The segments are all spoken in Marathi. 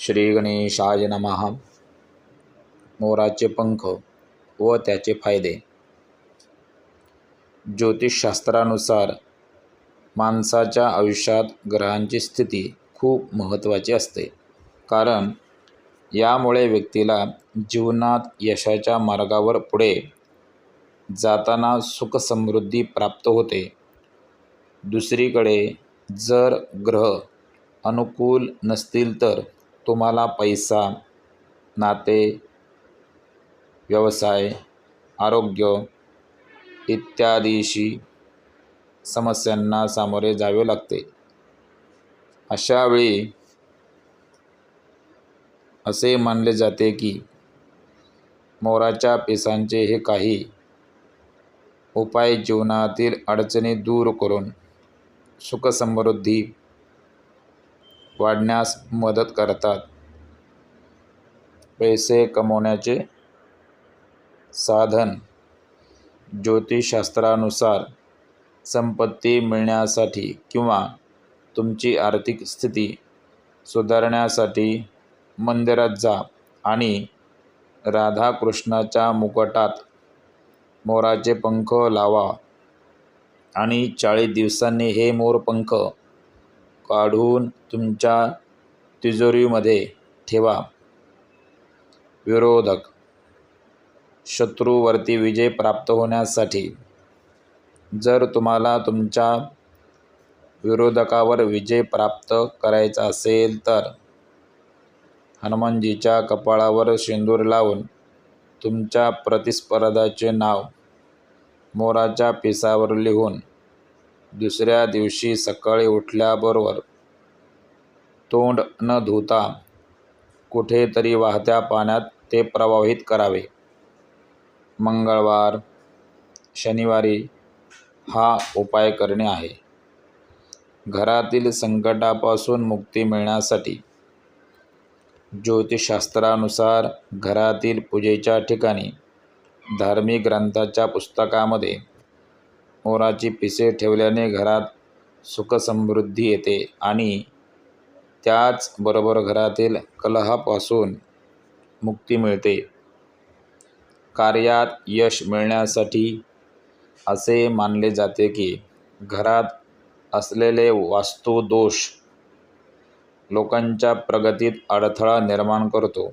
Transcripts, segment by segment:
श्री गणेशाय नमहा मोराचे पंख व त्याचे फायदे. ज्योतिषशास्त्रानुसार माणसाच्या आयुष्यात ग्रहांची स्थिती खूप महत्त्वाची असते. कारण यामुळे व्यक्तीला जीवनात यशाच्या मार्गावर पुढे जाताना सुखसमृद्धी प्राप्त होते. दुसरीकडे जर ग्रह अनुकूल नसतील तर तुम्हाला पैसा नाते व्यवसाय आरोग्य इत्यादीशी समस्यांना सामोरे जावे लागते. अशावेळी असे मानले जाते की मोराच्या पिसांचे हे काही उपाय जीवनातील अडचणी दूर करून सुखसमृद्धी वाढण्यास मदत करतात. पैसे कमवण्याचे साधन. ज्योतिषशास्त्रानुसार संपत्ती मिळण्यासाठी किंवा तुमची आर्थिक स्थिती सुधारण्यासाठी मंदिरात जा आणि राधाकृष्णाच्या मुकुटात मोराचे पंख लावा आणि चाळीस दिवसांनी हे मोरपंख काढून तुमच्या तिजोरीमध्ये ठेवा. विरोधक शत्रूवरती विजय प्राप्त होण्यासाठी जर तुम्हाला तुमच्या विरोधकावर विजय प्राप्त करायचा असेल तर हनुमानजीच्या कपाळावर शेंदूर लावून तुमच्या प्रतिस्पर्धाचे नाव मोराच्या पिसावर लिहून दुसऱ्या दिवशी सकाळी उठल्याबरोबर तोंड न धुता कुठेतरी वाहत्या पाण्यात ते प्रवाहित करावे. मंगळवार शनिवारी हा उपाय करणे आहे. घरातील संकटापासून मुक्ती मिळण्यासाठी ज्योतिषशास्त्रानुसार घरातील पूजेच्या ठिकाणी धार्मिक ग्रंथाच्या पुस्तकामध्ये मोराची पिसे ठेवल्याने घरात सुखसमृद्धी येते आणि त्याचबरोबर घरातील कलहापासून मुक्ती मिळते. कार्यात यश मिळण्यासाठी असे मानले जाते की घरात असलेले वास्तुदोष लोकांच्या प्रगतीत अडथळा निर्माण करतो.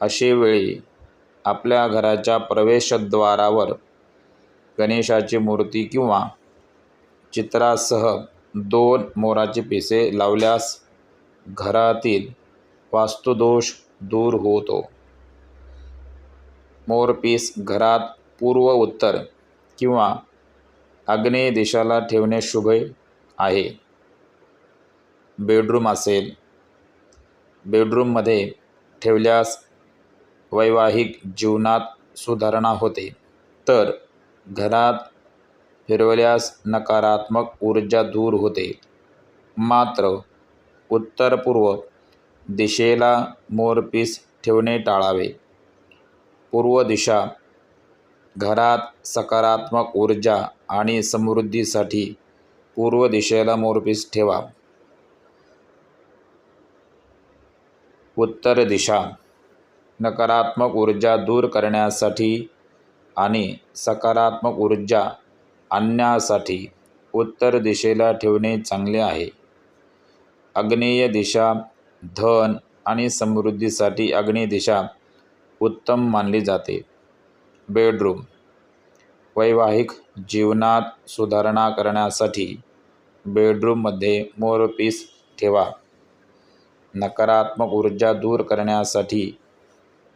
अशेवेळी आपल्या घराच्या प्रवेशद्वारावर गणेशाची मूर्ती किंवा चित्रासह दोन मोराचे पिसे लावल्यास घरातील वास्तुदोष दूर होतो. मोरपीस घरात पूर्व उत्तर किंवा आग्नेय दिशाला ठेवणे शुभ आहे. बेडरूम असेल. बेडरूममध्ये ठेवल्यास वैवाहिक जीवनात सुधारणा होते. तर घरात फिरवल्यास नकारात्मक ऊर्जा दूर होते. मात्र उत्तर पूर्व दिशेला मोरपीस ठेवणे टाळावे. पूर्व दिशा घरात सकारात्मक ऊर्जा आणि समृद्धीसाठी पूर्व दिशेला मोरपीस ठेवा. उत्तर दिशा नकारात्मक ऊर्जा दूर करण्यासाठी आणि सकारात्मक ऊर्जा आणण्यासाठी उत्तर दिशेला ठेवणे चांगले आहे. आग्नेय दिशा धन आणि समृद्धीसाठी आग्नेय दिशा उत्तम मानली जाते. बेडरूम वैवाहिक जीवनात सुधारणा करण्यासाठी बेडरूममध्ये मोरपीस ठेवा. नकारात्मक ऊर्जा दूर करण्यासाठी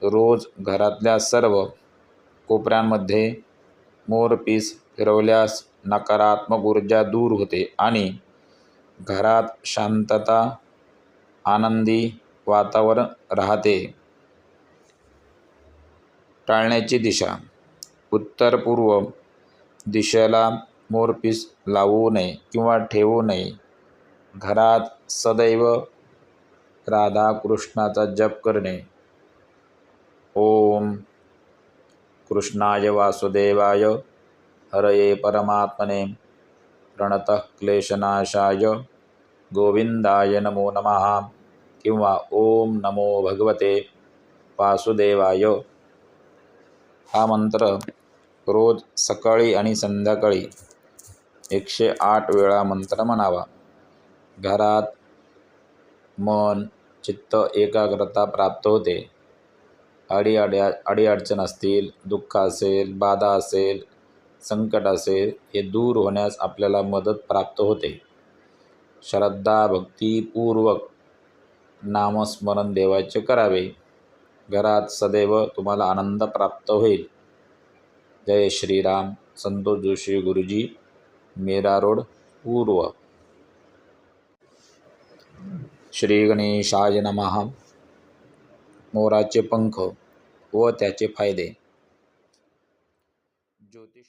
रोज घरातल्या सर्व कोपऱ्यांमध्ये मोरपीस फिरवल्यास नकारात्मक ऊर्जा दूर होते आणि घरात शांतता आनंदी वातावरण राहते. टाळण्याची दिशा. उत्तर पूर्व दिशेला मोरपीस लावू नये किंवा ठेवू नये. घरात सदैव राधाकृष्णाचा जप करणे. ओम कृष्णाय वासुदेवाय। हरये परमात्मने। प्रणतः क्लेशनाशाय। गोविंदाय नमो नमः। किंवा ओम नमो भगवते वासुदेवाय। हा मंत्र रोज सकाळी आणि संध्याकाळी एकशे आठ वेळा मंत्र म्हणावा. घरात मन चित्त एकाग्रता प्राप्त होते. अडीअड्या अडीअडचण असतील दुःख असेल बाधा असेल संकट असेल हे दूर होण्यास आपल्याला मदत प्राप्त होते. श्रद्धा भक्तीपूर्वक नामस्मरण देवाचे करावे. घरात सदैव तुम्हाला आनंद प्राप्त होईल. जय श्रीराम. संतोष जोशी गुरुजी मेरा रोड पूर्व. श्री गणेशाय नमः. मोराचे पंख व त्याचे फायदे. ज्योतिष